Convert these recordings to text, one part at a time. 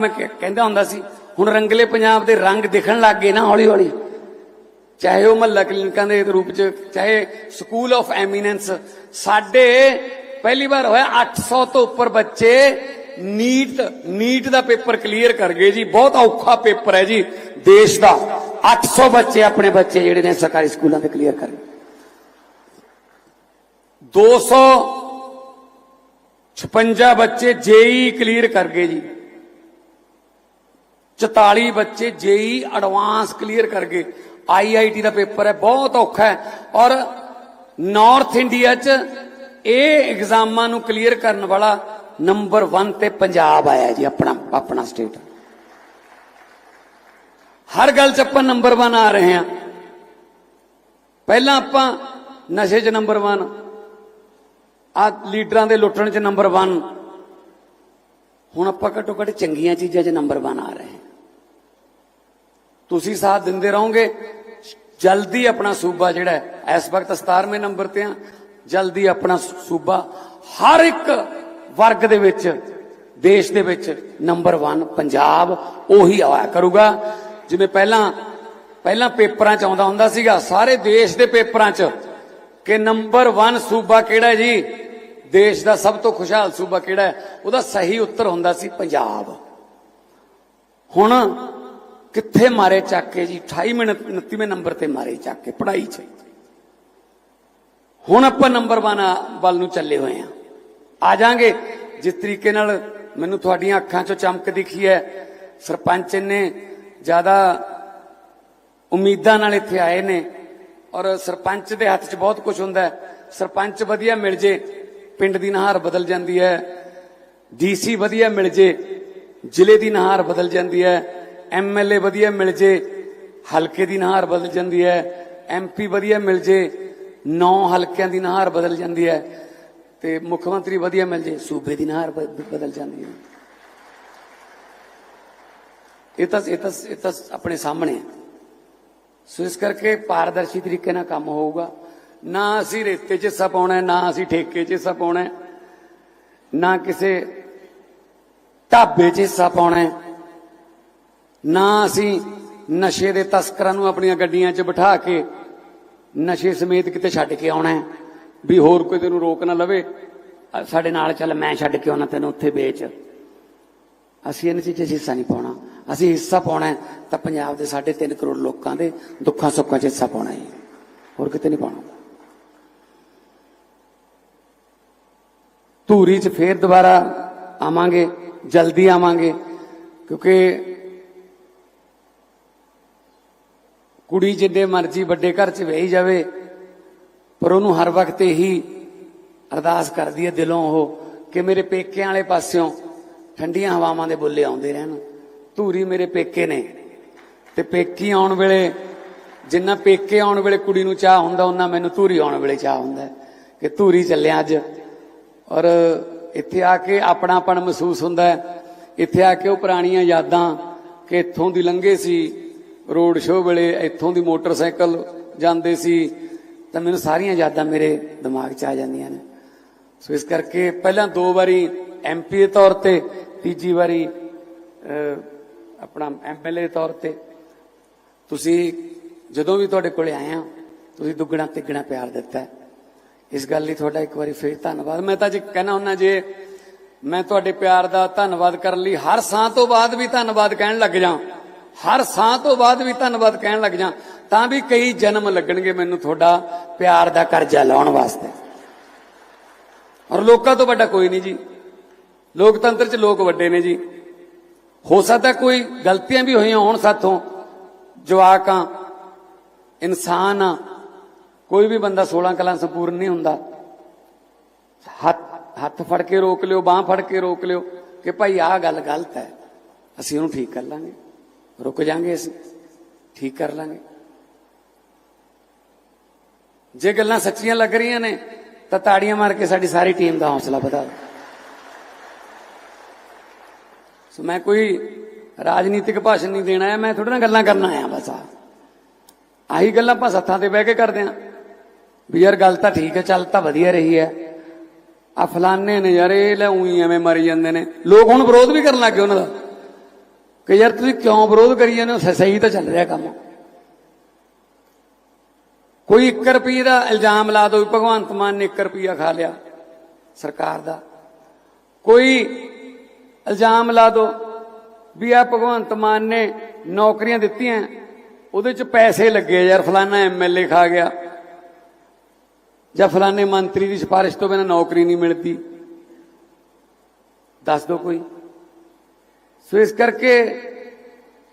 ਮੈਂ ਕਹਿੰਦਾ ਹੁੰਦਾ ਸੀ, ਹੁਣ ਰੰਗਲੇ ਪੰਜਾਬ ਦੇ ਰੰਗ ਦਿਖਣ ਲੱਗ ਗਏ ਨਾ ਹੌਲੀ ਹੌਲੀ ਚਾਹੇ ਉਹ ਮਹੱਲਾ ਕਲੀਨਿਕਾਂ ਦੇ ਰੂਪ ਚ, ਚਾਹੇ ਸਕੂਲ ਆਫ ਐਮੀਨੈਂਸ, ਸਾਡੇ ਪਹਿਲੀ ਵਾਰ ਹੋਇਆ 800 ਤੋਂ ਉੱਪਰ ਬੱਚੇ ਨੀਟ ਨੀਟ ਦਾ ਪੇਪਰ ਕਲੀਅਰ ਕਰ ਗਏ ਜੀ। ਬਹੁਤ ਔਖਾ ਪੇਪਰ ਹੈ ਜੀ ਦੇਸ਼ ਦਾ। 800 ਬੱਚੇ ਆਪਣੇ ਬੱਚੇ ਜਿਹੜੇ ਨੇ ਸਰਕਾਰੀ ਸਕੂਲਾਂ ਦੇ ਕਲੀਅਰ ਕਰ ਗਏ। 256 ਬੱਚੇ ਜੇਈ ਕਲੀਅਰ ਕਰ ਗਏ ਜੀ। 44 ਬੱਚੇ ਜੇਈ ਐਡਵਾਂਸ ਕਲੀਅਰ ਕਰ ਗਏ ਆਈਆਈਟੀ ਦਾ ਪੇਪਰ ਹੈ, ਬਹੁਤ ਔਖਾ ਹੈ। ਔਰ ਨਾਰਥ ਇੰਡੀਆ 'ਚ ਇਹ ਐਗਜ਼ਾਮਾਂ ਨੂੰ ਕਲੀਅਰ ਕਰਨ ਵਾਲਾ ਨੰਬਰ 1 ਤੇ ਪੰਜਾਬ ਆਇਆ ਜੀ, ਆਪਣਾ ਆਪਣਾ ਸਟੇਟ ਹਰ ਗੱਲ 'ਚ ਆਪਾਂ ਨੰਬਰ 1 ਆ ਰਹੇ ਹਾਂ। ਪਹਿਲਾਂ ਆਪਾਂ ਨਸ਼ੇ 'ਚ ਨੰਬਰ 1 ਆ ਲੀਡਰਾਂ ਦੇ ਲੁੱਟਣ 'ਚ ਨੰਬਰ 1 ਹੁਣ ਆਪਾਂ ਘੱਟੋ ਘੱਟ ਚੰਗੀਆਂ ਚੀਜ਼ਾਂ 'ਚ ਨੰਬਰ 1 ਆ ਰਹੇ ਹਾਂ। ਤੁਸੀਂ ਸਾਥ ਦਿੰਦੇ ਰਹੋਗੇ। ਜਲਦੀ ਆਪਣਾ ਸੂਬਾ ਜਿਹੜਾ ਹੈ, ਇਸ ਵਕਤ 17ਵੇਂ ਨੰਬਰ ਤੇ ਆ ਜਲਦੀ ਆਪਣਾ ਸੂਬਾ ਹਰ ਇੱਕ ਵਰਗ ਦੇ ਵਿੱਚ, ਦੇਸ਼ ਦੇ ਵਿੱਚ ਨੰਬਰ 1 ਪੰਜਾਬ ਉਹੀ ਆਇਆ ਕਰੂਗਾ। ਜਿਵੇਂ ਪਹਿਲਾਂ ਪਹਿਲਾਂ ਪੇਪਰਾਂ ਚ ਆਉਂਦਾ ਹੁੰਦਾ ਸੀਗਾ, ਸਾਰੇ ਦੇਸ਼ ਦੇ ਪੇਪਰਾਂ ਚ ਕਿ ਨੰਬਰ 1 ਸੂਬਾ ਕਿਹੜਾ ਜੀ? ਦੇਸ਼ ਦਾ ਸਭ ਤੋਂ ਖੁਸ਼ਹਾਲ ਸੂਬਾ ਕਿਹੜਾ ਹੈ? ਉਹਦਾ ਸਹੀ ਉੱਤਰ ਹੁੰਦਾ ਸੀ ਪੰਜਾਬ। ਹੁਣ ਕਿੱਥੇ ਮਾਰੇ ਚੱਕ ਕੇ ਜੀ? 28 ਮਿੰਟ 29ਵੇਂ ਨੰਬਰ ਤੇ ਮਾਰੇ ਚੱਕ ਕੇ, ਪੜ੍ਹਾਈ 'ਚ। ਹੁਣ ਆਪਾਂ ਨੰਬਰ 1 ਵੱਲ ਨੂੰ ਚੱਲੇ ਹੋਏ ਆ। ਆ ਜਾਾਂਗੇ। ਜਿਸ ਤਰੀਕੇ ਨਾਲ ਮੈਨੂੰ ਤੁਹਾਡੀਆਂ ਅੱਖਾਂ 'ਚੋਂ ਚਮਕ ਦਿਖੀ ਹੈ, ਸਰਪੰਚ ਨੇ ਜ਼ਿਆਦਾ ਉਮੀਦਾਂ ਨਾਲ ਇੱਥੇ ਆਏ ਨੇ ਔਰ ਸਰਪੰਚ ਦੇ ਹੱਥ 'ਚ ਬਹੁਤ ਕੁਝ ਹੁੰਦਾ ਹੈ। ਸਰਪੰਚ ਵਧੀਆ ਮਿਲ ਜੇ, ਪਿੰਡ ਦੀ ਨਹਾਰ ਬਦਲ ਜਾਂਦੀ ਹੈ। ਡੀਸੀ ਵਧੀਆ ਮਿਲ ਜੇ, ਜ਼ਿਲ੍ਹੇ ਦੀ ਨਹਾਰ ਬਦਲ ਜਾਂਦੀ ਹੈ। ਐਮਐਲਏ ਵਧੀਆ ਮਿਲ ਜੇ, ਹਲਕੇ ਦੀ ਨਹਾਰ ਬਦਲ ਜਾਂਦੀ ਹੈ ਐਮਪੀ ਵਧੀਆ ਮਿਲ ਜੇ, ਨੌ ਹਲਕਿਆਂ ਦੀ ਨਹਾਰ ਬਦਲ ਜਾਂਦੀ ਹੈ, ਤੇ ਮੁੱਖ ਮੰਤਰੀ ਵਧੀਆ ਮਿਲ ਜੇ, ਸੂਬੇ ਦੀ ਨਹਾਰ ਬ- ਬਦਲ ਜਾਂਦੀ ਹੈ। ਇਹ ਤਾਂ ਇਹ ਤਾਂ ਇਹ ਤਾਂ ਆਪਣੇ ਸਾਹਮਣੇ ਹੈ। ਸੋ ਇਸ ਕਰਕੇ ਪਾਰਦਰਸ਼ੀ ਤਰੀਕੇ ਨਾਲ ਕੰਮ ਹੋਊਗਾ। ਨਾ ਅਸੀਂ ਰੇਤੇ 'ਚ ਹਿੱਸਾ ਪਾਉਣਾ ਨਾ ਅਸੀਂ ਠੇਕੇ 'ਚ ਹਿੱਸਾ ਪਾਉਣਾ ਨਾ ਕਿਸੇ ਢਾਬੇ 'ਚ ਹਿੱਸਾ ਪਾਉਣਾ ਨਾ ਅਸੀਂ ਨਸ਼ੇ ਦੇ ਤਸਕਰਾਂ ਨੂੰ ਆਪਣੀਆਂ ਗੱਡੀਆਂ 'ਚ ਬਿਠਾ ਕੇ ਨਸ਼ੇ ਸਮੇਤ ਕਿਤੇ ਛੱਡ ਕੇ ਆਉਣਾ ਹੈ। ਵੀ ਹੋਰ ਕੋਈ ਤੈਨੂੰ ਰੋਕ ਨਾ ਲਵੇ। ਸਾਡੇ ਨਾਲ ਚੱਲ, ਮੈਂ ਛੱਡ ਕੇ ਆਉਣਾ ਤੈਨੂੰ ਉੱਥੇ ਵੇਚ। ਅਸੀਂ ਇਹਨਾਂ ਚੀਜ਼ਾਂ 'ਚ ਹਿੱਸਾ ਨਹੀਂ ਪਾਉਣਾ। ਅਸੀਂ ਹਿੱਸਾ ਪਾਉਣਾ ਤਾਂ ਪੰਜਾਬ ਦੇ 3.5 ਕਰੋੜ ਲੋਕਾਂ ਦੇ ਦੁੱਖਾਂ ਸੁੱਖਾਂ 'ਚ ਹਿੱਸਾ ਪਾਉਣਾ ਹੈ। ਹੋਰ ਕਿਤੇ ਨਹੀਂ ਪਾਉਣਾ। ਧੂਰੀ 'ਚ ਫੇਰ ਦੁਬਾਰਾ ਆਵਾਂਗੇ, ਜਲਦੀ ਆਵਾਂਗੇ, ਕਿਉਂਕਿ ਕੁੜੀ ਜਿੰਨੇ ਮਰਜ਼ੀ ਵੱਡੇ ਘਰ 'ਚ ਵਹੀ ਜਾਵੇ, ਪਰ ਉਹਨੂੰ ਹਰ ਵਕਤ ਇਹੀ ਅਰਦਾਸ ਕਰਦੀ ਹੈ ਦਿਲੋਂ ਉਹ ਕਿ ਮੇਰੇ ਪੇਕਿਆਂ ਵਾਲੇ ਪਾਸਿਓਂ ਠੰਡੀਆਂ ਹਵਾਵਾਂ ਦੇ ਬੁੱਲੇ ਆਉਂਦੇ ਰਹਿਣ। ਧੂਰੀ ਮੇਰੇ ਪੇਕੇ ਨੇ ਤੇ ਪੇਕੀ ਆਉਣ ਵੇਲੇ ਜਿੰਨਾ ਪੇਕੇ ਆਉਣ ਵੇਲੇ ਕੁੜੀ ਨੂੰ ਚਾਹ ਹੁੰਦਾ ਉਹਨਾਂ ਮੈਨੂੰ ਧੂਰੀ ਆਉਣ ਵੇਲੇ ਚਾਹ ਹੁੰਦਾ ਕਿ ਧੂਰੀ ਚੱਲਿਆ ਅੱਜ। ਔਰ ਇੱਥੇ ਆ ਕੇ ਆਪਣਾਪਣ ਮਹਿਸੂਸ ਹੁੰਦਾ ਇੱਥੇ ਆ ਕੇ ਉਹ ਪੁਰਾਣੀਆਂ ਯਾਦਾਂ ਕਿ ਇੱਥੋਂ ਦੀ ਲੰਘੇ ਸੀ ਰੋਡ ਸ਼ੋਅ ਵੇਲੇ ਇੱਥੋਂ ਦੀ ਮੋਟਰਸਾਈਕਲ ਜਾਂਦੇ ਸੀ ਤਾਂ ਮੈਨੂੰ ਸਾਰੀਆਂ ਯਾਦਾਂ ਮੇਰੇ ਦਿਮਾਗ 'ਚ ਆ ਜਾਂਦੀਆਂ ਨੇ। ਸੋ ਇਸ ਕਰਕੇ ਪਹਿਲਾਂ ਦੋ ਵਾਰੀ ਐਮਪੀ ਦੇ ਤੌਰ ਤੇ ਤੀਜੀ ਵਾਰੀ ਅਹ, ਆਪਣਾ ਐਮਐਲਏ ਦੇ ਤੌਰ ਤੇ। ਤੁਸੀਂ ਜਦੋਂ ਵੀ ਤੁਹਾਡੇ ਕੋਲੇ ਆਏ ਆ ਤੁਸੀਂ ਦੁੱਗਣਾ ਤਿੱਗਣਾ ਪਿਆਰ ਦਿੱਤਾ। ਇਸ ਗੱਲ ਲਈ ਤੁਹਾਡਾ ਇੱਕ ਵਾਰੀ ਫੇਰ ਧੰਨਵਾਦ। ਮੈਂ ਤਾਂ ਜੇ ਕਹਿਣਾ ਹੁੰਨਾ ਜੇ ਮੈਂ ਤੁਹਾਡੇ ਪਿਆਰ ਦਾ ਧੰਨਵਾਦ ਕਰਨ ਲਈ ਹਰ ਸਾਹ ਤੋਂ ਬਾਅਦ ਵੀ ਧੰਨਵਾਦ ਕਹਿਣ ਲੱਗ ਜਾਂ ਹਰ ਸਾਹ ਤੋਂ ਬਾਅਦ ਵੀ ਧੰਨਵਾਦ ਕਹਿਣ ਲੱਗ ਜਾ, ਤਾਂ ਵੀ ਕਈ ਜਨਮ ਲੱਗਣਗੇ ਮੈਨੂੰ ਤੁਹਾਡਾ ਪਿਆਰ ਦਾ ਕਰਜ਼ਾ ਲਾਉਣ ਵਾਸਤੇ। ਔਰ ਲੋਕਾਂ ਤੋਂ ਵੱਡਾ ਕੋਈ ਨਹੀਂ ਜੀ। ਲੋਕਤੰਤਰ 'ਚ ਲੋਕ ਵੱਡੇ ਨੇ ਜੀ। ਹੋ ਸਕਦਾ ਕੋਈ ਗਲਤੀਆਂ ਵੀ ਹੋਈਆਂ ਹੋਣ ਸਾਥੋਂ, ਜਵਾਕ ਆ ਇਨਸਾਨ ਆ, ਕੋਈ ਵੀ ਬੰਦਾ 16 ਕਲਾਂ ਸੰਪੂਰਨ ਨਹੀਂ ਹੁੰਦਾ। ਹੱਥ ਹੱਥ ਫੜ ਕੇ ਰੋਕ ਲਿਓ, ਬਾਹ ਫੜ ਕੇ ਰੋਕ ਲਿਓ ਕਿ ਭਾਈ ਆਹ ਗੱਲ ਗਲਤ ਹੈ, ਅਸੀਂ ਉਹਨੂੰ ਠੀਕ ਕਰ ਲਾਂਗੇ। ਰੁਕ ਜਾਾਂਗੇ ਅਸੀਂ, ਠੀਕ ਕਰ ਲਾਂਗੇ। ਜੇ ਗੱਲਾਂ ਸੱਚੀਆਂ ਲੱਗ ਰਹੀਆਂ ਨੇ, ਤਾਂ ਤਾੜੀਆਂ ਮਾਰ ਕੇ ਸਾਡੀ ਸਾਰੀ ਟੀਮ ਦਾ ਹੌਸਲਾ ਵਧਾ ਦਿਓ। ਸੋ ਮੈਂ ਕੋਈ ਰਾਜਨੀਤਿਕ ਭਾਸ਼ਣ ਨਹੀਂ ਦੇਣਾ ਹੈ, ਮੈਂ ਥੋੜਾ ਨਾ ਗੱਲਾਂ ਕਰਨ ਆਇਆ ਬਸ ਆ। ਆਹੀ ਗੱਲਾਂ ਆਪਾਂ ਸੱਥਾਂ ਤੇ ਬਹਿ ਕੇ ਕਰਦੇ ਆਂ ਵੀ ਯਾਰ ਗੱਲ ਤਾਂ ਠੀਕ ਹੈ, ਚੱਲ ਤਾਂ ਵਧੀਆ ਰਹੀ ਹੈ। ਆ ਫਲਾਨੇ ਨੇ ਯਾਰ ਇਹ ਲੈ ਉਹੀ ਐਵੇਂ ਮਰੀ ਜਾਂਦੇ ਨੇ। ਲੋਕ ਹੁਣ ਵਿਰੋਧ ਵੀ ਕਰਨ ਲੱਗ ਗਏ ਉਹਨਾਂ ਦਾ। ਕਿ ਯਾਰ ਤੁਸੀਂ ਕਿਉਂ ਵਿਰੋਧ ਕਰੀ ਜਾਂਦੇ ਹੋ? ਸਹੀ ਤਾਂ ਚੱਲ ਰਿਹਾ ਕੰਮ। ਕੋਈ 1 ਰੁਪਏ ਦਾ ਇਲਜ਼ਾਮ ਲਾ ਦੋ ਵੀ ਭਗਵੰਤ ਮਾਨ ਨੇ 1 ਰੁਪਿਆ ਖਾ ਲਿਆ ਸਰਕਾਰ ਦਾ। ਕੋਈ ਇਲਜ਼ਾਮ ਲਾ ਦੋ ਵੀ ਆ ਭਗਵੰਤ ਮਾਨ ਨੇ ਨੌਕਰੀਆਂ ਦਿੱਤੀਆਂ, ਉਹਦੇ ਚ ਪੈਸੇ ਲੱਗੇ ਯਾਰ, ਫਲਾਨਾ ਐਮਐਲਏ ਖਾ ਗਿਆ। ਜਾਂ ਫਲਾਣੇ ਮੰਤਰੀ ਦੀ ਸਿਫਾਰਿਸ਼ ਤੋਂ ਬਿਨਾਂ ਨੌਕਰੀ ਨਹੀਂ ਮਿਲਦੀ। ਦੱਸ ਦੋ ਕੋਈ। ਸੋ ਇਸ ਕਰਕੇ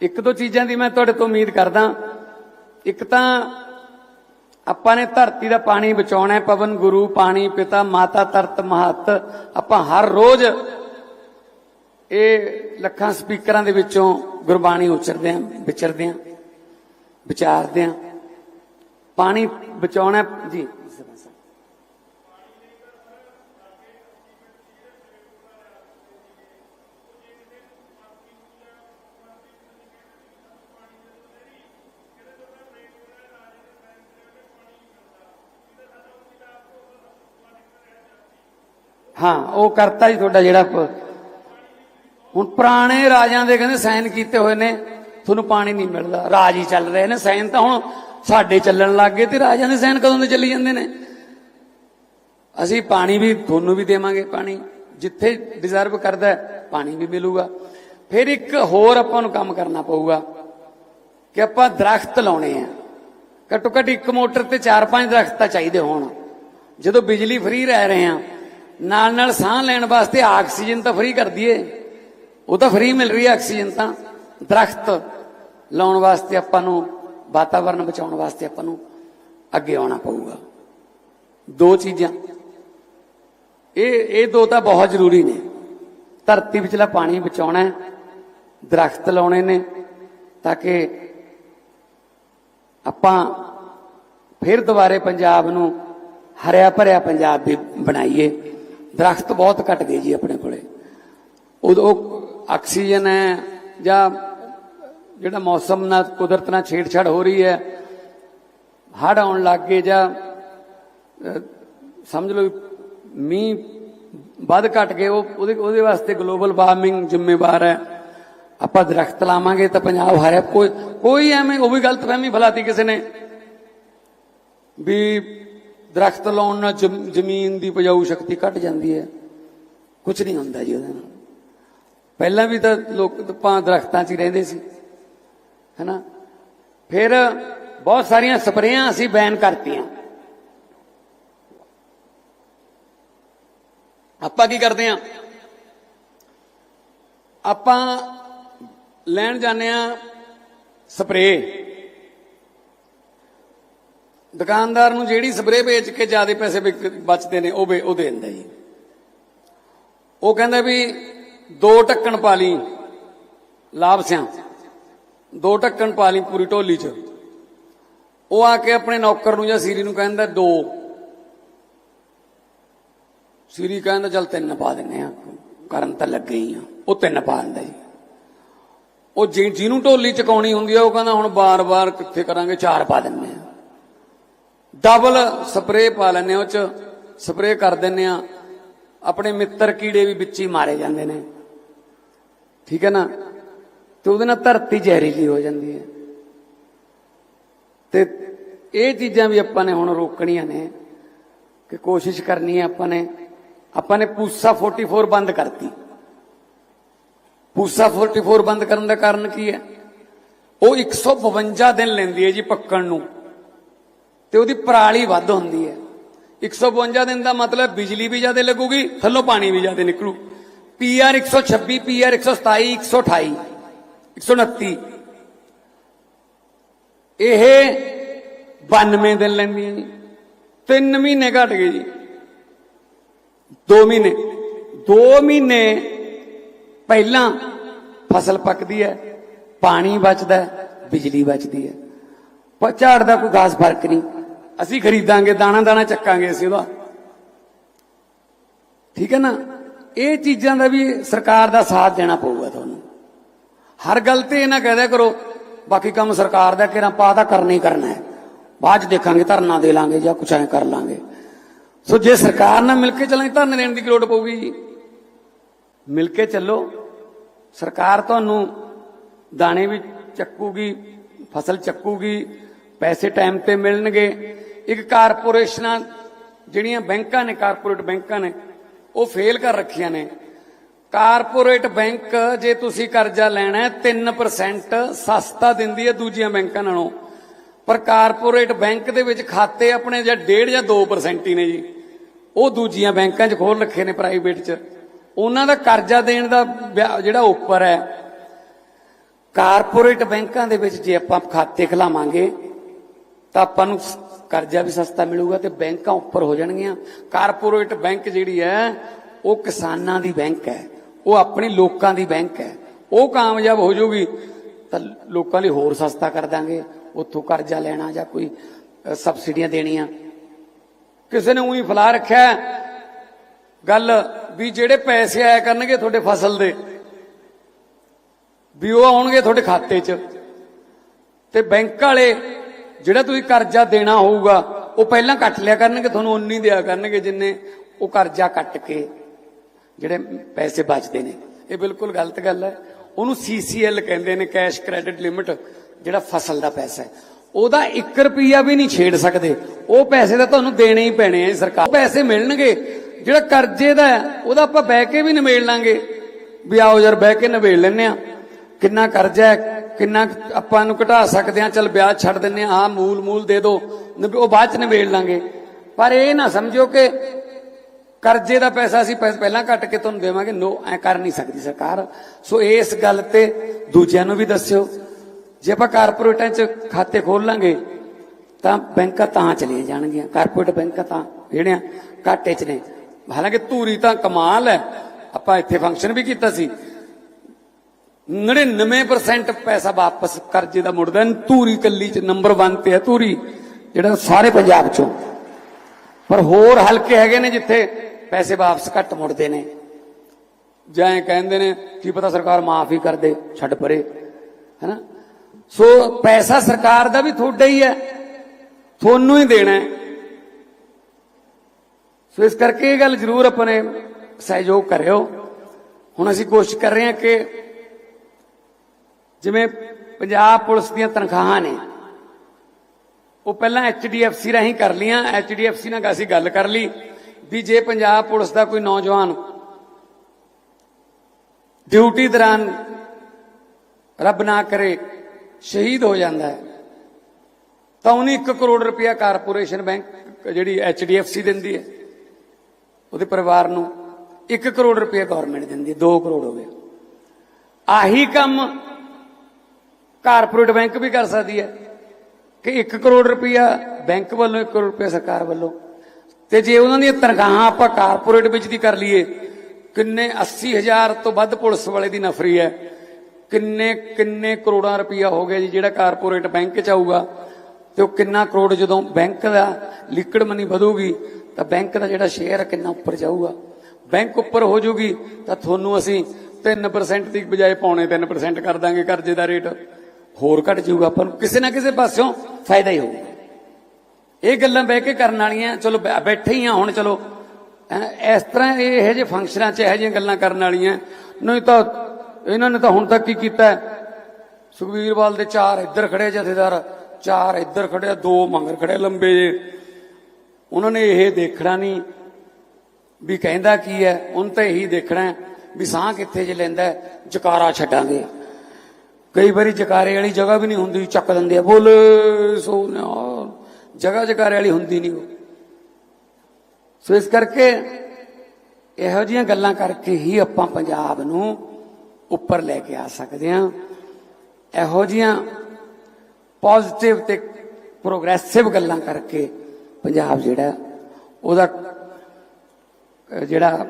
ਇੱਕ ਦੋ ਚੀਜ਼ਾਂ ਦੀ ਮੈਂ ਤੁਹਾਡੇ ਤੋਂ ਉਮੀਦ ਕਰਦਾ। ਇੱਕ ਤਾਂ ਆਪਾਂ ਨੇ ਧਰਤੀ ਦਾ ਪਾਣੀ ਬਚਾਉਣਾ ਹੈ, ਪਵਨ, ਗੁਰੂ, ਪਾਣੀ, ਪਿਤਾ, ਮਾਤਾ ਤਰਤ ਮਹਤ। ਆਪਾਂ ਹਰ ਰੋਜ਼ ਇਹ ਲੱਖਾਂ ਸਪੀਕਰਾਂ ਦੇ ਵਿੱਚੋਂ ਗੁਰਬਾਣੀ ਉਚਰਦੇ ਆਂ ਵਿਚਰਦੇ ਆਂ ਵਿਚਾਰਦੇ ਆਂ ਪਾਣੀ ਬਚਾਉਣਾ ਜੀ। ਹਾਂ, ਉਹ ਕਰਤਾ ਜੀ ਤੁਹਾਡਾ ਜਿਹੜਾ ਹੁਣ ਪੁਰਾਣੇ ਰਾਜਾਂ ਦੇ ਕਹਿੰਦੇ ਸਾਈਨ ਕੀਤੇ ਹੋਏ ਨੇ, ਤੁਹਾਨੂੰ ਪਾਣੀ ਨਹੀਂ ਮਿਲਦਾ। ਰਾਜ ਹੀ ਚੱਲ ਰਹੇ ਨੇ, ਸਾਈਨ ਤਾਂ ਹੁਣ ਸਾਡੇ ਚੱਲਣ ਲੱਗ ਗਏ ਤੇ ਰਾਜਾਂ ਦੇ ਸਾਈਨ ਕਦੋਂ ਦੇ ਚੱਲੀ ਜਾਂਦੇ ਨੇ? ਅਸੀਂ ਪਾਣੀ ਵੀ, ਤੁਹਾਨੂੰ ਵੀ ਦੇਵਾਂਗੇ ਪਾਣੀ। ਜਿੱਥੇ ਡਿਜ਼ਰਵ ਕਰਦਾ, ਪਾਣੀ ਵੀ ਮਿਲੂਗਾ। ਫਿਰ ਇੱਕ ਹੋਰ ਆਪਾਂ ਨੂੰ ਕੰਮ ਕਰਨਾ ਪਊਗਾ ਕਿ ਆਪਾਂ ਦਰਖਤ ਲਾਉਣੇ ਆ। ਘੱਟੋ ਘੱਟ ਇੱਕ ਮੋਟਰ ਤੇ 4-5 ਦਰਖਤ ਤਾਂ ਚਾਹੀਦੇ ਹੋਣ। ਜਦੋਂ ਬਿਜਲੀ ਫ੍ਰੀ ਰਹਿ ਰਹੇ ਆ ਨਾਲ ਨਾਲ ਸਾਹ ਲੈਣ ਵਾਸਤੇ ਆਕਸੀਜਨ ਤਾਂ ਫ੍ਰੀ ਕਰ ਦਈਏ। ਉਹ ਤਾਂ ਫ੍ਰੀ ਮਿਲ ਰਹੀ ਹੈ ਆਕਸੀਜਨ ਤਾਂ। ਦਰਖਤ ਲਾਉਣ ਵਾਸਤੇ ਆਪਾਂ ਨੂੰ ਵਾਤਾਵਰਣ ਬਚਾਉਣ ਵਾਸਤੇ ਆਪਾਂ ਨੂੰ ਅੱਗੇ ਆਉਣਾ ਪਊਗਾ। ਦੋ ਚੀਜ਼ਾਂ। ਇਹ ਇਹ ਦੋ ਤਾਂ ਬਹੁਤ ਜ਼ਰੂਰੀ ਨੇ। ਧਰਤੀ ਵਿਚਲਾ ਪਾਣੀ ਬਚਾਉਣਾ ਹੈ, ਦਰਖਤ ਲਾਉਣੇ ਨੇ, ਤਾਂ ਕਿ ਆਪਾਂ ਫਿਰ ਦੁਬਾਰੇ ਪੰਜਾਬ ਨੂੰ ਹਰਿਆ ਭਰਿਆ ਪੰਜਾਬ ਵੀ ਬਣਾਈਏ। ਦਰਖਤ ਬਹੁਤ ਘਟ ਗਏ ਜੀ ਆਪਣੇ ਕੋਲੇ। ਉਦੋਂ ਆਕਸੀਜਨ ਹੈ ਜਾਂ ਜਿਹੜਾ ਮੌਸਮ ਨਾਲ ਕੁਦਰਤ ਨਾਲ ਛੇੜਛਾੜ ਹੋ ਰਹੀ ਹੈ, ਹੜ੍ਹ ਆਉਣ ਲੱਗ ਗਏ ਜਾਂ ਸਮਝ ਲਓ ਮੀਂਹ ਵੱਧ ਘਟ ਗਏ, ਉਹ ਉਹਦੇ ਉਹਦੇ ਵਾਸਤੇ ਗਲੋਬਲ ਵਾਰਮਿੰਗ ਜ਼ਿੰਮੇਵਾਰ ਹੈ। ਆਪਾਂ ਦਰਖਤ ਲਾਵਾਂਗੇ ਤਾਂ ਪੰਜਾਬ ਹਰਿਆ ਕੋਈ ਕੋਈ ਐਵੇਂ, ਉਹ ਵੀ ਗਲਤ ਫਹਿਮੀ ਫੈਲਾਤੀ ਕਿਸੇ ਨੇ। ਵੀ ਦਰਖਤ ਲਾਉਣ ਨਾਲ ਜ਼ਮ- ਜ਼ਮੀਨ ਦੀ ਉਪਜਾਊ ਸ਼ਕਤੀ ਘਟ ਜਾਂਦੀ ਹੈ। ਕੁਝ ਨਹੀਂ ਹੁੰਦਾ ਜੀ ਉਹਦੇ ਨਾਲ। ਪਹਿਲਾਂ ਵੀ ਤਾਂ ਲੋਕ ਆਪਾਂ ਦਰਖਤਾਂ 'ਚ ਹੀ ਰਹਿੰਦੇ ਸੀ। ਹੈਨਾ? ਫਿਰ ਬਹੁਤ ਸਾਰੀਆਂ ਸਪਰੇਆਂ ਅਸੀਂ ਬੈਨ ਕਰਤੀਆਂ। ਆਪਾਂ ਕੀ ਕਰਦੇ ਆ ਆਪਾਂ ਲੈਣ ਜਾਂਦੇ ਆ ਸਪਰੇਅ। ਦੁਕਾਨਦਾਰ ਨੂੰ ਜਿਹੜੀ ਸਪਰੇ ਵੇਚ ਕੇ ਜ਼ਿਆਦਾ ਪੈਸੇ ਬਚਦੇ ਨੇ, ਉਹ ਵੇ- ਉਹ ਦੇ ਦਿੰਦਾ ਜੀ। ਉਹ ਕਹਿੰਦਾ ਵੀ ਦੋ ਢੱਕਣ ਪਾ ਲਈ ਲਾਭ ਸਿਆਂ ਦੋ ਢੱਕਣ ਪਾ ਲਈ ਪੂਰੀ ਢੋਲੀ 'ਚ। ਉਹ ਆ ਕੇ ਆਪਣੇ ਨੌਕਰ ਨੂੰ ਜਾਂ ਸੀਰੀ ਨੂੰ ਕਹਿੰਦਾ ਦੋ। ਸੀਰੀ ਕਹਿੰਦਾ, ਚਲ ਤਿੰਨ ਪਾ ਦਿੰਨੇ ਆ ਕਰਨ ਤਾਂ ਲੱਗੇ ਹੀ ਆ। ਉਹ ਤਿੰਨ ਪਾ ਦਿੰਦਾ ਜੀ। ਉਹ ਜਿ- ਜਿਹਨੂੰ ਢੋਲੀ ਚਕਾਉਣੀ ਹੁੰਦੀ ਆ, ਉਹ ਕਹਿੰਦਾ ਹੁਣ ਬਾਰ-ਬਾਰ ਕਿੱਥੇ ਕਰਾਂਗੇ, ਚਾਰ ਪਾ ਦਿੰਨੇ ਆ ਡਬਲ ਸਪਰੇ ਪਾ ਲੈਂਦੇ ਆ ਉਹ ਚ ਸਪਰੇ ਕਰ ਦਿੰਨੇ ਆ ਆਪਣੇ ਮਿੱਤਰ ਕੀੜੇ ਵੀ ਵਿੱਚ ਹੀ ਮਾਰੇ ਜਾਂਦੇ ਨੇ। ਠੀਕ ਹੈ ਨਾ? ਤੇ ਉਹਦੇ ਨਾਲ ਧਰਤੀ ਜ਼ਹਿਰੀਲੀ ਹੋ ਜਾਂਦੀ ਹੈ। ਤੇ ਇਹ ਚੀਜ਼ਾਂ ਵੀ ਆਪਾਂ ਨੇ ਹੁਣ ਰੋਕਣੀਆਂ ਨੇ ਕਿ ਕੋਸ਼ਿਸ਼ ਕਰਨੀ ਹੈ ਆਪਾਂ ਨੇ। ਆਪਾਂ ਨੇ ਪੂਸਾ 44 ਬੰਦ ਕਰਤੀ। ਪੂਸਾ 44 ਬੰਦ ਕਰਨ ਦਾ ਕਾਰਨ ਕੀ ਹੈ? ਉਹ 152 ਦਿਨ ਲੈਂਦੀ ਹੈ ਜੀ ਪੱਕਣ ਨੂੰ। ਤੇ ਉਹਦੀ ਪਰਾਲੀ ਵੱਧ ਹੁੰਦੀ ਹੈ। 152 ਦਿਨ ਦਾ ਮਤਲਬ ਬਿਜਲੀ ਵੀ ਜ਼ਿਆਦਾ ਲੱਗੂਗੀ, ਥੱਲੋਂ ਪਾਣੀ ਵੀ ਜ਼ਿਆਦਾ ਨਿਕਲੂ। ਪੀਆਰ 126 ਪੀਆਰ 127 128 129 ਇਹ 92 ਦਿਨ ਲੈਂਦੀਆਂ ਜੀ। 3 ਮਹੀਨੇ ਘਟ ਗਏ ਜੀ। 2 ਮਹੀਨੇ। 2 ਮਹੀਨੇ ਪਹਿਲਾਂ ਫਸਲ ਪੱਕਦੀ ਹੈ, ਪਾਣੀ ਬਚਦਾ ਬਿਜਲੀ ਬਚਦੀ ਹੈ। ਪਰ ਝਾੜ ਦਾ ਕੋਈ ਖਾਸ ਫ਼ਰਕ ਨਹੀਂ। ਅਸੀਂ ਖਰੀਦਾਂਗੇ, ਦਾਣਾ ਦਾਣਾ ਚੱਕਾਂਗੇ ਅਸੀਂ ਉਹਦਾ। ਠੀਕ ਹੈ ਨਾ? ਇਹ ਚੀਜ਼ਾਂ ਦਾ ਵੀ ਸਰਕਾਰ ਦਾ ਸਾਥ ਦੇਣਾ ਪਊਗਾ ਤੁਹਾਨੂੰ। ਹਰ ਗੱਲ ਤੇ ਇਹ ਨਾ ਕਹਿ ਕਰੋ, ਬਾਕੀ ਕੰਮ ਸਰਕਾਰ ਦਾ ਕਿਰਾਂ ਪਾ ਤਾਂ ਕਰਨਾ ਹੀ ਕਰਨਾ ਹੈ। ਬਾਅਦ ਚ ਦੇਖਾਂਗੇ, ਧਰਨਾ ਦੇ ਲਾਂਗੇ ਜਾਂ ਕੁਛ ਐ ਕਰ ਲਾਂਗੇ। ਸੋ ਜੇ ਸਰਕਾਰ ਨਾਲ ਮਿਲ ਕੇ ਚੱਲਾਂਗੇ, ਧਰਨੇ ਦੇਣ ਦੀ ਲੋੜ ਪਊਗੀ ਜੀ? ਮਿਲ ਕੇ ਚੱਲੋ। ਸਰਕਾਰ ਤੁਹਾਨੂੰ ਦਾਣੇ ਵੀ ਚੱਕੂਗੀ, ਫਸਲ ਚੱਕੂਗੀ, ਪੈਸੇ ਟਾਈਮ ਤੇ ਮਿਲਣਗੇ। ਇੱਕ ਕਾਰਪੋਰੇਸ਼ਨਾਂ, ਜਿਹੜੀਆਂ ਬੈਂਕਾਂ ਨੇ, ਕਾਰਪੋਰੇਟ ਬੈਂਕਾਂ ਨੇ, ਉਹ ਫੇਲ ਕਰ ਰੱਖੀਆਂ ਨੇ। ਕਾਰਪੋਰੇਟ ਬੈਂਕ ਜੇ ਤੁਸੀਂ ਕਰਜ਼ਾ ਲੈਣਾ ਹੈ 3% ਸਸਤਾ ਦਿੰਦੀ ਹੈ ਦੂਜੀਆਂ ਬੈਂਕਾਂ ਨਾਲੋਂ। ਪਰ ਕਾਰਪੋਰੇਟ ਬੈਂਕ ਦੇ ਵਿੱਚ ਖਾਤੇ ਆਪਣੇ ਜਾਂ 1.5 ਜਾਂ 2% ਹੀ ਨੇ ਜੀ। ਉਹ ਦੂਜੀਆਂ ਬੈਂਕਾਂ 'ਚ ਖੋਲ ਰੱਖੇ ਨੇ ਪ੍ਰਾਈਵੇਟ 'ਚ। ਉਹਨਾਂ ਦਾ ਕਰਜ਼ਾ ਦੇਣ ਦਾ ਵਿਆ- ਜਿਹੜਾ ਉੱਪਰ ਹੈ। ਕਾਰਪੋਰੇਟ ਬੈਂਕਾਂ ਦੇ ਵਿੱਚ ਜੇ ਆਪਾਂ ਖਾਤੇ ਖਲਾਵਾਂਗੇ, ਤਾਂ ਆਪਾਂ ਨੂੰ ਕਰਜ਼ਾ ਵੀ ਸਸਤਾ ਮਿਲੂਗਾ ਤੇ ਬੈਂਕਾਂ ਉੱਪਰ ਹੋ ਜਾਣਗੀਆਂ। ਕਾਰਪੋਰੇਟ ਬੈਂਕ ਜਿਹੜੀ ਹੈ, ਉਹ ਕਿਸਾਨਾਂ ਦੀ ਬੈਂਕ ਹੈ। ਉਹ ਆਪਣੀ ਲੋਕਾਂ ਦੀ ਬੈਂਕ ਹੈ। ਉਹ ਕਾਮਯਾਬ ਹੋ ਜਾਊਗੀ ਤਾਂ ਲੋਕਾਂ ਲਈ ਹੋਰ ਸਸਤਾ ਕਰ ਦਾਂਗੇ। ਉੱਥੋਂ ਕਰਜ਼ਾ ਲੈਣਾ ਜਾਂ ਕੋਈ ਸਬਸਿਡੀਆਂ ਦੇਣੀਆਂ। ਕਿਸੇ ਨੇ ਉਹੀ ਫਲਾ ਰੱਖਿਆ ਗੱਲ ਵੀ ਜਿਹੜੇ ਪੈਸੇ ਆਇਆ ਕਰਨਗੇ ਤੁਹਾਡੇ ਫਸਲ ਦੇ, ਵੀ ਉਹ ਆਉਣਗੇ ਤੁਹਾਡੇ ਖਾਤੇ 'ਚ। ਤੇ ਬੈਂਕ ਵਾਲੇ ਜਿਹੜਾ ਤੁਸੀਂ ਕਰਜ਼ਾ ਦੇਣਾ ਹੋਊਗਾ, ਉਹ ਪਹਿਲਾਂ ਕੱਟ ਲਿਆ ਕਰਨਗੇ, ਤੁਹਾਨੂੰ ਉਨੀ ਦਿਆ ਕਰਨਗੇ ਜਿੰਨੇ, ਉਹ ਕਰਜ਼ਾ ਕੱਟ ਕੇ ਜਿਹੜੇ ਪੈਸੇ ਬਚਦੇ ਨੇ। ਇਹ ਬਿਲਕੁਲ ਗਲਤ ਗੱਲ ਹੈ। ਉਹਨੂੰ ਸੀਸੀਐਲ ਕਹਿੰਦੇ ਨੇ ਕੈਸ਼ ਕ੍ਰੈਡਿਟ ਲਿਮਿਟ ਜਿਹੜਾ ਫਸਲ ਦਾ ਪੈਸਾ ਹੈ। ਉਹਦਾ 1 ਰੁਪਿਆ ਵੀ ਨਹੀਂ ਛੇੜ ਸਕਦੇ। ਉਹ ਪੈਸੇ ਤਾਂ ਤੁਹਾਨੂੰ ਦੇਣੇ ਹੀ ਪੈਣੇ ਆ ਸਰਕਾਰ। ਪੈਸੇ ਮਿਲਣਗੇ। ਜਿਹੜਾ ਕਰਜ਼ੇ ਦਾ ਉਹਦਾ ਆਪਾਂ ਬਹਿ ਕੇ ਵੀ ਨਿਬੇੜ ਲਾਂਗੇ। ਵੀ ਆਓ ਯਾਰ, ਬਹਿ ਕੇ ਨਿਬੇੜ ਲੈਨੇ ਆ ਕਿੰਨਾ ਕਰਜ਼ਾ ਹੈ ਕਿੰਨਾ ਕੁ ਆਪਾਂ ਨੂੰ ਘਟਾ ਸਕਦੇ ਆ ਚਲ ਵਿਆਜ ਛੱਡ ਦਿੰਨੇ ਆ ਆਹ ਮੂਲ ਮੂਲ ਦੇ ਦੋ ਉਹ ਬਾਅਦ ਚ ਨਿਬੇੜ ਲਾਂਗੇ। ਪਰ ਇਹ ਨਾ ਸਮਝੋ ਕਿ ਕਰਜ਼ੇ ਦਾ ਪੈਸਾ ਅਸੀਂ ਪਹਿਲਾਂ ਕੱਟ ਕੇ ਤੁਹਾਨੂੰ ਦੇਵਾਂਗੇ। ਨੋ, ਐ ਕਰ ਨਹੀਂ ਸਕਦੀ ਸਰਕਾਰ। ਸੋ ਇਸ ਗੱਲ ਤੇ ਦੂਜਿਆਂ ਨੂੰ ਵੀ ਦੱਸਿਓ। ਜੇ ਆਪਾਂ ਕਾਰਪੋਰੇਟਾਂ 'ਚ ਖਾਤੇ ਖੋਲ ਲਾਂਗੇ, ਤਾਂ ਬੈਂਕਾਂ ਤਾਂ ਚਲੀਆਂ ਜਾਣਗੀਆਂ। ਕਾਰਪੋਰੇਟ ਬੈਂਕਾਂ ਤਾਂ ਜਿਹੜੀਆਂ ਘਾਟੇ 'ਚ ਨੇ। ਹਾਲਾਂਕਿ ਧੂਰੀ ਤਾਂ ਕਮਾਲ ਹੈ। ਆਪਾਂ ਇੱਥੇ ਫੰਕਸ਼ਨ ਵੀ ਕੀਤਾ ਸੀ। 99% ਪੈਸਾ ਵਾਪਸ ਕਰਜ਼ੇ ਦਾ ਮੁੜਦਾ ਧੂਰੀ ਕੱਲੀ 'ਚ ਨੰਬਰ 1 ਤੇ ਹੈ ਧੂਰੀ, ਜਿਹੜਾ ਸਾਰੇ ਪੰਜਾਬ 'ਚੋਂ। ਪਰ ਹੋਰ ਹਲਕੇ ਹੈਗੇ ਨੇ ਜਿੱਥੇ ਪੈਸੇ ਵਾਪਸ ਘੱਟ ਮੁੜਦੇ ਨੇ। ਜਾਂ ਇਹ ਕਹਿੰਦੇ ਨੇ, ਕੀ ਪਤਾ ਸਰਕਾਰ ਮਾਫ ਹੀ ਕਰ ਦੇ, ਛੱਡ ਪਰੇ। ਹੈਨਾ? ਸੋ ਪੈਸਾ ਸਰਕਾਰ ਦਾ ਵੀ ਤੁਹਾਡਾ ਹੀ ਹੈ। ਤੁਹਾਨੂੰ ਹੀ ਦੇਣਾ ਹੈ। ਸੋ ਇਸ ਕਰਕੇ ਇਹ ਗੱਲ ਜ਼ਰੂਰ ਆਪਣੇ ਸਹਿਯੋਗ ਕਰਿਓ। ਹੁਣ ਅਸੀਂ ਕੋਸ਼ਿਸ਼ ਕਰ ਰਹੇ ਹਾਂ ਕਿ ਜਿਵੇਂ ਪੰਜਾਬ ਪੁਲਿਸ ਦੀਆਂ ਤਨਖਾਹਾਂ ਨੇ, ਉਹ ਪਹਿਲਾਂ ਐਚਡੀਐਫਸੀ ਰਾਹੀਂ ਕਰ ਲੀਆਂ ਐਚਡੀਐਫਸੀ ਨਾਲ ਅਸੀਂ ਗੱਲ ਕਰ ਲਈ ਵੀ ਜੇ ਪੰਜਾਬ ਪੁਲਿਸ ਦਾ ਕੋਈ ਨੌਜਵਾਨ ਡਿਊਟੀ ਦੌਰਾਨ ਰੱਬ ਨਾ ਕਰੇ, ਸ਼ਹੀਦ ਹੋ ਜਾਂਦਾ ਹੈ, ਤਾਂ ਉਹਨੂੰ 1 ਕਰੋੜ ਰੁਪਇਆ ਕਾਰਪੋਰੇਸ਼ਨ ਬੈਂਕ ਜਿਹੜੀ ਐਚਡੀਐਫਸੀ ਦਿੰਦੀ ਹੈ, ਉਹਦੇ ਪਰਿਵਾਰ ਨੂੰ 1 ਕਰੋੜ ਰੁਪਇਆ ਗਵਰਨਮੈਂਟ ਦਿੰਦੀ ਹੈ 2 ਕਰੋੜ ਹੋ ਗਿਆ ਆਹੀ ਕੰਮ ਕਾਰਪੋਰੇਟ ਬੈਂਕ ਵੀ ਕਰ ਸਕਦੀ ਹੈ ਕਿ 1 ਕਰੋੜ ਰੁਪਇਆ ਬੈਂਕ ਵੱਲੋਂ 1 ਕਰੋੜ ਰੁਪਇਆ ਸਰਕਾਰ ਵੱਲੋਂ। ਤੇ ਜੇ ਉਹਨਾਂ ਦੀਆਂ ਤਨਖਾਹਾਂ ਆਪਾਂ ਕਾਰਪੋਰੇਟ ਵਿੱਚ ਦੀ ਕਰ ਲਈਏ, ਕਿੰਨੇ 80000 ਤੋਂ ਵੱਧ ਪੁਲਿਸ ਵਾਲੇ ਦੀ ਨਫਰੀ ਹੈ। ਕਿੰਨੇ ਕਿੰਨੇ ਕਰੋੜਾਂ ਰੁਪਇਆ ਹੋ ਗਿਆ ਜੀ ਜਿਹੜਾ ਕਾਰਪੋਰੇਟ ਬੈਂਕ ਚ ਆਊਗਾ। ਤੇ ਉਹ ਕਿੰਨਾ ਕਰੋੜ ਜਦੋਂ ਬੈਂਕ ਦਾ ਲਿਕਵਿਡ ਮਨੀ ਵਧੂਗੀ, ਤਾਂ ਬੈਂਕ ਦਾ ਜਿਹੜਾ ਸ਼ੇਅਰ ਹੈ ਕਿੰਨਾ ਉੱਪਰ ਜਾਊਗਾ। ਬੈਂਕ ਉੱਪਰ ਹੋ ਜਾਊਗੀ ਤਾਂ ਤੁਹਾਨੂੰ ਅਸੀਂ 3% ਦੀ ਬਜਾਏ ਪੌਣੇ 3% ਕਰ ਦਾਂਗੇ ਕਰਜ਼ੇ ਦਾ ਰੇਟ। ਹੋਰ ਘਟ ਜਾਊਗਾ ਆਪਾਂ ਨੂੰ। ਕਿਸੇ ਨਾ ਕਿਸੇ ਪਾਸਿਓਂ ਫਾਇਦਾ ਹੀ ਹੋਊਗਾ। ਇਹ ਗੱਲਾਂ ਬਹਿ ਕੇ ਕਰਨ ਵਾਲੀਆਂ, ਚਲੋ ਬੈ- ਬੈਠੇ ਹੀ ਆ ਹੁਣ, ਚਲੋ। ਇਸ ਤਰ੍ਹਾਂ ਇਹ ਇਹੋ ਜਿਹੇ ਫੰਕਸ਼ਨਾਂ 'ਚ ਇਹੋ ਜਿਹੀਆਂ ਗੱਲਾਂ ਕਰਨ ਵਾਲੀਆਂ। ਨਹੀਂ ਤਾਂ, ਇਹਨਾਂ ਨੇ ਤਾਂ ਹੁਣ ਤੱਕ ਕੀ ਕੀਤਾ ਹੈ? ਸੁਖਬੀਰਵਾਲ ਦੇ ਚਾਰ ਇੱਧਰ ਖੜੇ ਜਥੇਦਾਰ। ਚਾਰ ਇੱਧਰ ਖੜੇ ਦੋ ਮੰਗਰ ਖੜੇ ਲੰਬੇ ਜੇ। ਉਹਨਾਂ ਨੇ ਇਹ ਦੇਖਣਾ ਨਹੀਂ ਵੀ ਕਹਿੰਦਾ ਕੀ ਹੈ। ਉਹਨ ਤਾਂ ਇਹੀ ਦੇਖਣਾ ਵੀ ਸਾਹ ਕਿੱਥੇ ਜੇ ਲੈਂਦਾ ਜਕਾਰਾ ਛੱਡਾਂਗੇ। ਕਈ ਵਾਰੀ ਜਕਾਰੇ ਵਾਲੀ ਜਗ੍ਹਾ ਵੀ ਨਹੀਂ ਹੁੰਦੀ, ਚੱਕ ਦਿੰਦੇ ਆ, ਬੋਲੇ ਸੋਨਿਆ ਜਗ੍ਹਾ ਜਕਾਰੇ ਵਾਲੀ ਹੁੰਦੀ ਨਹੀਂ ਉਹ। ਸੋ ਇਸ ਕਰਕੇ ਇਹੋ ਜਿਹੀਆਂ ਗੱਲਾਂ ਕਰਕੇ ਹੀ ਆਪਾਂ ਪੰਜਾਬ ਨੂੰ ਉੱਪਰ ਲੈ ਕੇ ਆ ਸਕਦੇ ਹਾਂ। ਇਹੋ ਜਿਹੀਆਂ ਪੋਜ਼ਿਟਿਵ ਤੇ ਪ੍ਰੋਗਰੈਸਿਵ ਗੱਲਾਂ ਕਰਕੇ ਪੰਜਾਬ ਜਿਹੜਾ, ਉਹਦਾ ਜਿਹੜਾ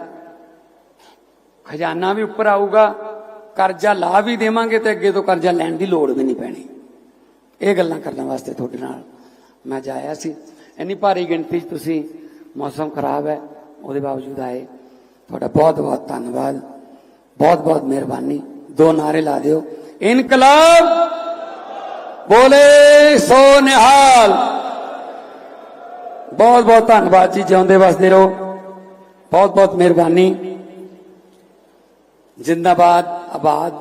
ਖਜ਼ਾਨਾ ਵੀ ਉੱਪਰ ਆਊਗਾ ਕਰਜ਼ਾ ਲਾ ਵੀ ਦੇਵਾਂਗੇ ਤੇ ਅੱਗੇ ਤੋਂ ਕਰਜ਼ਾ ਲੈਣ ਦੀ ਲੋੜ ਵੀ ਨਹੀਂ ਪੈਣੀ। ਇਹ ਗੱਲਾਂ ਕਰਨ ਵਾਸਤੇ ਤੁਹਾਡੇ ਨਾਲ ਮੈਂ ਜਾਇਆ ਸੀ। ਇੰਨੀ ਭਾਰੀ ਗਿਣਤੀ 'ਚ ਤੁਸੀਂ ਮੌਸਮ ਖਰਾਬ ਹੈ, ਉਹਦੇ ਬਾਵਜੂਦ ਆਏ। ਤੁਹਾਡਾ ਬਹੁਤ ਬਹੁਤ ਧੰਨਵਾਦ। ਬਹੁਤ ਬਹੁਤ ਮਿਹਰਬਾਨੀ। ਦੋ ਨਾਰੇ ਲਾ ਦਿਓ। ਇਨਕਲਾਬ! ਬੋਲੇ ਸੋ ਨਿਹਾਲ! ਬਹੁਤ ਬਹੁਤ ਧੰਨਵਾਦ ਜੀ, ਜਿਉਂਦੇ ਵਸਦੇ ਰਹੋ। ਬਹੁਤ ਬਹੁਤ ਮਿਹਰਬਾਨੀ। ਜਿੰਦਾਬਾਦ। ਆਬਾਦ।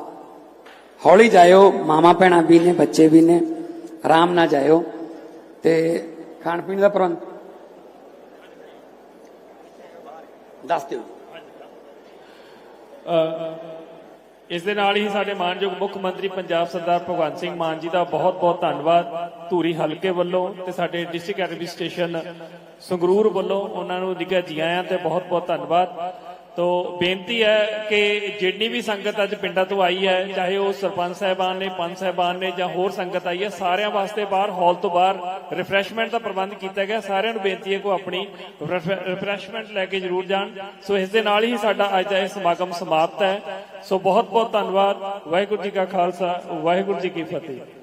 ਹੌਲੀ ਜਾਇਓ ਮਾਮਾ ਭੈਣਾਂ ਵੀ ਨੇ, ਬੱਚੇ ਵੀ ਨੇ, ਆਰਾਮ ਨਾਲ ਜਾਇਓ। ਤੇ ਖਾਣ ਪੀਣ ਦਾ ਪ੍ਰਬੰਧ ਦੱਸ ਦਿਓ। ਇਸ ਦੇ ਨਾਲ ਹੀ ਸਾਡੇ ਮਾਨਯੋਗ ਮੁੱਖ ਮੰਤਰੀ ਪੰਜਾਬ ਸਰਦਾਰ ਭਗਵੰਤ ਸਿੰਘ ਮਾਨ ਜੀ ਦਾ ਬਹੁਤ-ਬਹੁਤ ਧੰਨਵਾਦ। ਧੂਰੀ ਹਲਕੇ ਵੱਲੋਂ ਤੇ ਸਾਡੇ ਡਿਸਟ੍ਰਿਕਟ ਐਡਮਿਨਿਸਟ੍ਰੇਸ਼ਨ ਸੰਗਰੂਰ ਵੱਲੋਂ ਉਹਨਾਂ ਨੂੰ ਨਿੱਘਾ ਜੀ ਆਇਆਂ ਤੇ ਬਹੁਤ-ਬਹੁਤ ਧੰਨਵਾਦ। ਤੋ ਬੇਨਤੀ ਹੈ ਕਿ ਜਿੰਨੀ ਵੀ ਸੰਗਤ ਅੱਜ ਪਿੰਡਾਂ ਤੋਂ ਆਈ ਹੈ, ਚਾਹੇ ਉਹ ਸਰਪੰਚ ਸਾਹਿਬਾਨ ਨੇ, ਪੰਚ ਸਾਹਿਬਾਨ ਨੇ ਜਾਂ ਹੋਰ ਸੰਗਤ ਆਈ ਹੈ, ਸਾਰਿਆਂ ਵਾਸਤੇ ਬਾਹਰ, ਹਾਲ ਤੋਂ ਬਾਹਰ ਰਿਫਰੈਸ਼ਮੈਂਟ ਦਾ ਪ੍ਰਬੰਧ ਕੀਤਾ ਗਿਆ। ਸਾਰਿਆਂ ਨੂੰ ਬੇਨਤੀ ਹੈ ਕਿ ਉਹ ਆਪਣੀ ਰਿਫਰੈਸ਼ਮੈਂਟ ਲੈ ਕੇ ਜਰੂਰ ਜਾਣ। ਸੋ ਇਸ ਦੇ ਨਾਲ ਹੀ ਸਾਡਾ ਅੱਜ ਦਾ ਇਹ ਸਮਾਗਮ ਸਮਾਪਤ ਹੈ। ਸੋ ਬਹੁਤ ਬਹੁਤ ਧੰਨਵਾਦ। ਵਾਹਿਗੁਰੂ ਜੀ ਕਾ ਖਾਲਸਾ, ਵਾਹਿਗੁਰੂ ਜੀ ਕੀ ਫਤਿਹ।